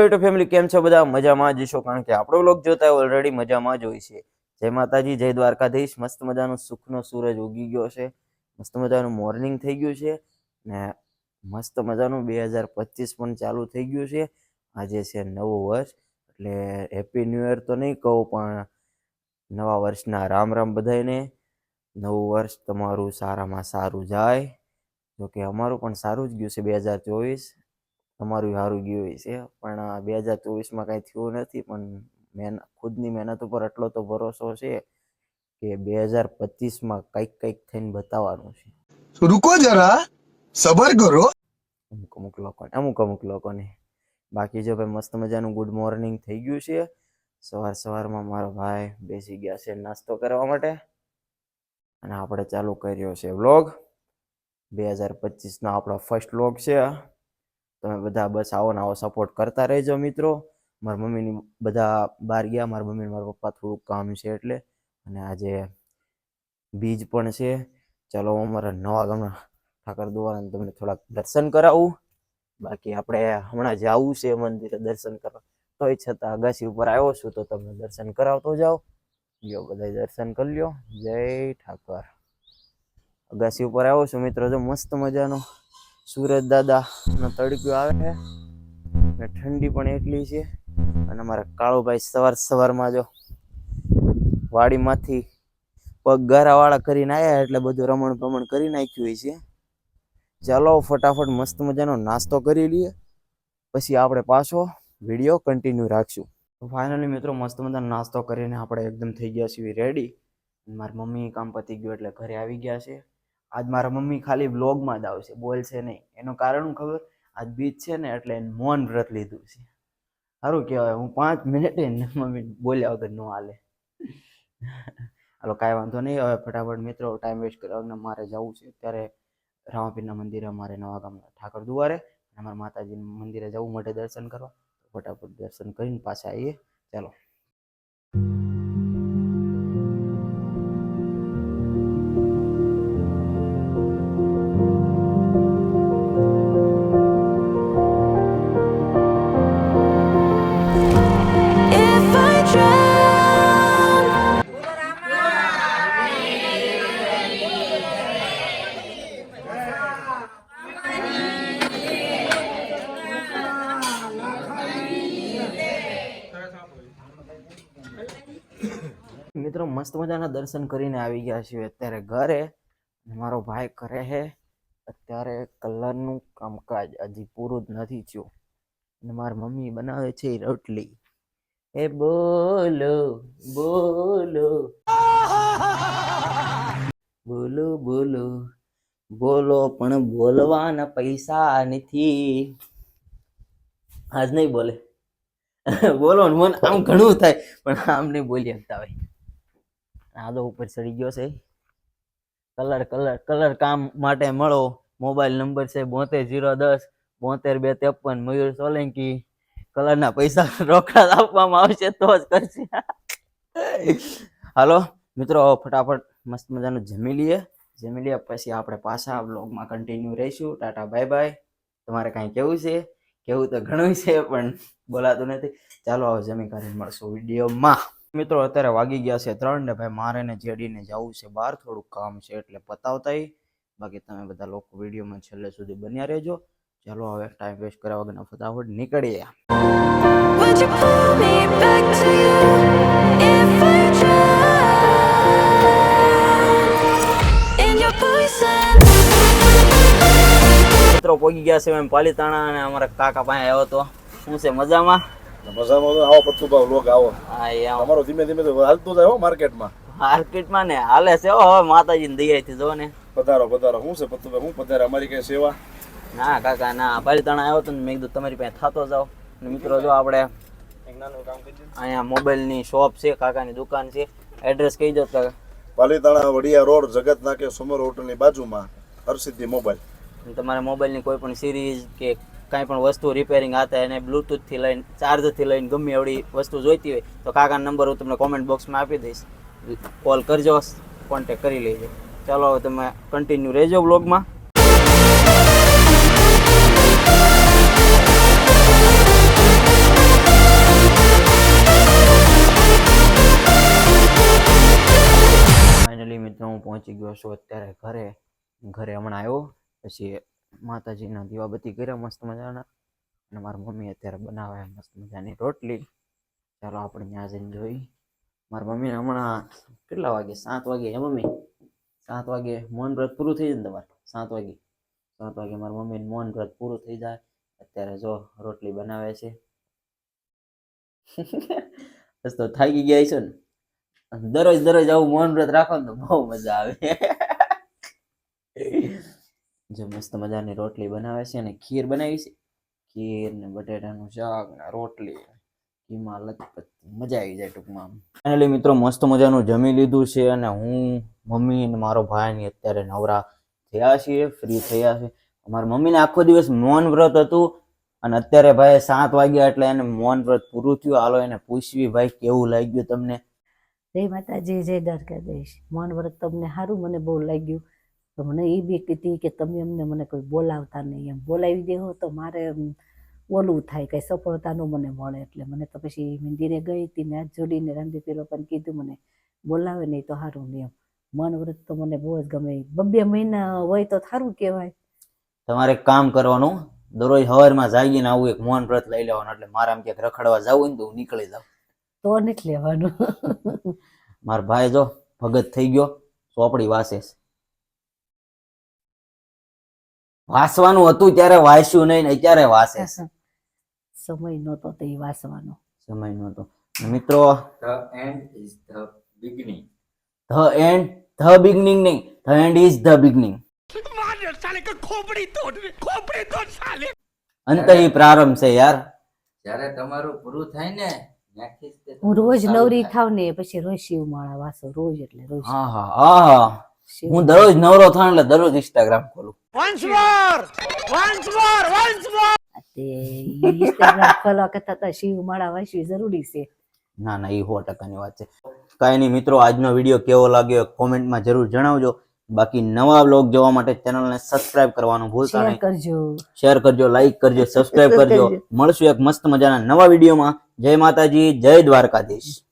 YouTube family કેમ છો બધા? મજામાં જ છો કારણ કે આપણો વ્લોગ જોતા ઓલરેડી મજામાં જ હોય છે. જય માતાજી, જય દ્વારકાધીશ. મસ્ત મજાનો સુખનો સૂરજ ઉગી ગયો છે. મસ્ત મજાનું મોર્નિંગ થઈ ગયું છે ને મસ્ત મજાનું બે હજાર પચીસ પણ ચાલુ થઈ ગયું છે. આજે છે નવું વર્ષ, એટલે હેપી ન્યૂ યર તો નહીં કહું, પણ નવા વર્ષના રામ રામ બધાને નવું વર્ષ તમારું સારામાં સારું જાય. જોકે અમારું પણ સારું જ ગયું છે બે હજાર ચોવીસ. તમારું સારું ગયું છે. પણ બે હજાર ચોવીસમાં કાંઈ થયું નથી પણ મહેનત ખુદની મહેનત ઉપર એટલો તો ભરોસો છે કે બે હજાર પચીસમાં કંઈક કંઈક થઈને બતાવવાનું છે. રૂકો જરા સબર કરો. અમુક અમુક લોકોને અમુક અમુક લોકોને. બાકી જો ભાઈ મસ્ત મજાનું ગુડ મોર્નિંગ થઈ ગયું છે. સવાર સવારમાં મારો ભાઈ બેસી ગયા છે નાસ્તો કરવા માટે. અને આપણે ચાલુ કર્યો છે વ્લોગ બે હજાર પચીસનો આપણો ફર્સ્ટ વ્લોગ છે. તમે બધા બસ આવો ને આવો સપોર્ટ કરતા રહેજો મિત્રો. મારા મમ્મીની બધા બહાર ગયા, મારા મમ્મી મારા પપ્પા થોડુંક કામ છે એટલે. અને આજે બીજ પણ છે. ચાલો હું અમારા નવા ગામના ઠાકર દ્વારા તમને થોડાક દર્શન કરાવું. બાકી આપણે હમણાં જવું છે મંદિરે દર્શન કરવા. તોય છતાં અગાસી ઉપર આવ્યો છું તો તમને દર્શન કરાવતો જાઓ લ્યો બધા દર્શન કરી લ્યો. જય ઠાકર. અગાસી ઉપર આવ્યો છું મિત્રો. જો મસ્ત મજાનો સુરજ દાદાનો તડક્યો આવે છે અને ઠંડી પણ એટલી છે. અને અમારા કાળુભાઈ સવાર સવારમાં જો વાડીમાંથી પગ ગારાવાળા કરીને આવ્યા એટલે બધું રમણ ભમણ કરી નાખ્યું હોય છે. ચાલો ફટાફટ મસ્ત મજાનો નાસ્તો કરી લઈએ. પછી આપણે પાછો વીડિયો કન્ટિન્યુ રાખશું. ફાઇનલી મિત્રો મસ્ત મજાનો નાસ્તો કરીને આપણે એકદમ થઈ ગયા છીએ રેડી મારી મમ્મી કામ પતી ગયું એટલે ઘરે આવી ગયા છે. આજ મારા મમ્મી ખાલી વ્લોગમાં જ આવશે, બોલશે નહીં. એનું કારણ હું ખબર? આજ બીજ છે ને એટલે એને મૌન વ્રત લીધું છે. સારું કહેવાય, હું પાંચ મિનિટે મમ્મી બોલ્યા વગર ન હાલે. હાલો, કાંઈ વાંધો નહીં. હવે ફટાફટ મિત્રો ટાઈમ વેસ્ટ કર્યા વગર મારે જવું છે. ત્યારે રામાપીરના મંદિરે અમારે નવા ગામના ઠાકર દુવારે અમારા માતાજીના મંદિરે જવું માટે દર્શન કરવા. ફટાફટ દર્શન કરીને પાછા આવીએ. ચાલો. મસ્ત મજાના દર્શન કરીને આવી ગયા છીએ અત્યારે ઘરે. મારો ભાઈ કરે છે. અત્યારે કલરનું કામકાજ હજી પૂરું જ નથી થયું. અને મારી મમ્મી બનાવે છે રોટલી. એ બોલો બોલો. બોલો બોલો. બોલો, પણ બોલવાના પૈસા નથી. આજ નહીં બોલે. બોલો મન આમ ઘણું થાય, પણ આમ નહીં બોલી શકતા ભાઈ આદો ઉપર ચડી ગયો છે. કલર કલર કલર કામ માટે મળો. મોબાઈલ નંબર છે બોતેર જીરો દસ, બોતેર બે ત્રેપન, મયુર સોલંકી. કલરના પૈસા રોકડા આપવામાં આવશે તો જ કરશે. હાલો, મિત્રો, ફટાફટ મસ્ત મજાનું જમી લઈએ. જમી લઈએ પછી આપણે પાછા બ્લોગમાં કન્ટિન્યુ રહીશું. Tata, bye bye. તમારે કાંઈ કેવું છે? કેવું તો ઘણું છે, પણ બોલાતું નથી. ચાલો આવો જમી કરીને મળશું વિડીયોમાં. મિત્રો અત્યારે વાગી ગયા છે ત્રણ ને ભાઈ મારે ને જેડીને જવું છે બહાર થોડુંક કામ છે એટલે પતાવતા બાકી તમે બધા લોકો વિડીયોમાં છેલ્લે સુધી બન્યા રહેજો. ચાલો હવે ટાઈમ વેસ્ટ કર્યા વગર ફટાફટ નીકળીએ. મિત્રો પોગી ગયા છે એમ પાલીતાણા અને અમારા કાકા પાસે આવ્યો તો શું છે મજામાં? મજામાં તો આવો પત્તુ ભાવ લોક આવો. હા એ તમારો ધીમે ધીમે તો હાલતું જાય હો માર્કેટમાં. માર્કેટમાં ને હાલે છે હો હવે માતાજીની દયાથી જો ને. પધારો પધારો. શું છે પત્તુભાઈ હું પધારે? અમારી કઈ સેવા? ના કાકા ના. પાલીતાણા આવ્યો તો ને મેં કીધું તમારી પાસે થતો જાવ અને મિત્રો જો આપણે અહીંયા મોબાઈલની શોપ છે કાકાની દુકાન છે. એડ્રેસ કહી દો કાકા. પાલીતાણા વડિયા રોડ જગત નાકે સુમર હોટલની બાજુમાં હરસિદ્ધિ મોબાઈલ. તમારે મોબાઈલની કોઈ પણ સિરીઝ કે કાંઈ પણ વસ્તુ રિપેરિંગ આવતા એને બ્લૂટૂથથી લઈને ચાર્જરથી લઈને ગમે એવડી વસ્તુ જોઈતી હોય, તો કાકાનો નંબર હું તમને કોમેન્ટ બોક્સમાં આપી દઈશ. કોલ કરજો કોન્ટેક કરી લેજો. ચાલો તમે કન્ટિન્યુ રહેજો બ્લોગમાં ફાઇનલી મિત્રો, હું પહોંચી ગયો છું અત્યારે ઘરે. ઘરે હમણાં આવ્યો, પછી માતાજીના દીવાબત્તી કર્યા મસ્ત મજાના. અને મારી મમ્મી અત્યારે બનાવે મસ્ત મજાની રોટલી. ચાલો આપણે ત્યાં જઈને જોઈ. મારી મમ્મીને હમણાં કેટલા વાગે? સાત વાગે હે મમ્મી? સાત વાગે મૌન વ્રત પૂરું થઈ જાય ને તમારે? સાત વાગે. સાત વાગે મારી મમ્મીને મૌન વ્રત પૂરું થઈ જાય. અત્યારે જો રોટલી બનાવે છે. બસ તો થાકી ગયા છે ને. દરરોજ દરરોજ આવું મૌન વ્રત રાખો ને તો બહુ મજા આવે. જો મસ્ત મજાની રોટલી બનાવે છે અને ખીર બનાવી છે. ખીર ને બટેટાનું શાક ને રોટલી એમાં લથપથ મજા આવી જાય ટૂંકમાં ફાઇનલી મિત્રો મસ્ત મજાનું જમી લીધું છે અને હું, મમ્મી અને મારો ભાઈ અત્યારે નવરા થયા છીએ ફ્રી થયા છે. મારા મમ્મીને આખો દિવસ મૌન વ્રત હતું અને અત્યારે ભાઈ સાત વાગ્યા એટલે એને મૌન વ્રત પૂરું થયું. હાલો એને પૂછવી ભાઈ કેવું લાગ્યું તમને? જય માતાજી, જય દ્વારકાધીશ. મૌન વ્રત તમને સારું મને બહુ લાગ્યું. તો મને એ બી કીધી કે તમે અમને મને કોઈ બોલાવતા નહીં. એમ બોલાવી દેહો તો મારે ઓલું થાય કંઈ સફળતા ન મને મળે. એટલે મને તો પછી મંદિરે ગઈ હતી ને હાથ જોડીને રામદેવ પણ કીધું મને બોલાવે નહીં તો સારું નહીં. એમ. મન વ્રત તો મને બહુ જ ગમે. બબ્બે મહિના હોય તો સારું કહેવાય. તમારે કામ કરવાનું. દરરોજ સવારમાં જાગીને આવું એક મોહન વ્રત લઈ લેવાનું. એટલે મારા આમ ક્યાંક રખડવા જવું ને તો હું નીકળી જાઉં. તો નથી લેવાનું. મારો ભાઈ જો ભગત થઈ ગયો ચોપડી વાસે છે. વાંચવાનું હતું ત્યારે વાસ્યું નહીં અત્યારે વાસે સમય નહોતો તે વાસવાનો. સમય નહોતો. મિત્રો the end is the beginning. The end the beginning નહીં. The end is the beginning. અંત પ્રારંભ છે યાર. જ્યારે તમારું પૂરું થાય ને હું રોજ નવરી. થાવ ને પછી રોજ શિવમાળા વાસો રોજ એટલે રોજ. હા હા હા. હા શિવ- દરરોજ નવરો થાણ એટલે દરરોજ ઇન્સ્ટાગ્રામ ખોલું. તે ઇન્સ્ટાગ્રામ ખોલવા કરતા તો શિવમાળા વાંચવી જરૂરી છે. ના ના એ સો ટકાની વાત છે. કાંઈ નહીં મિત્રો આજનો વીડિયો કેવો લાગ્યો કોમેન્ટમાં જરૂર જણાવજો. બાકી નવા બ્લોગ જોવા માટે ચેનલને સબસ્ક્રાઇબ કરવાનું ભૂલતા નહીં. કરજો. શેર કરજો લાઈક કરજો સબસ્ક્રાઇબ કરજો. કરજો. મળશું એક મસ્ત મજાના નવા વિડીયોમાં. જય માતાજી જય દ્વારકાધીશ.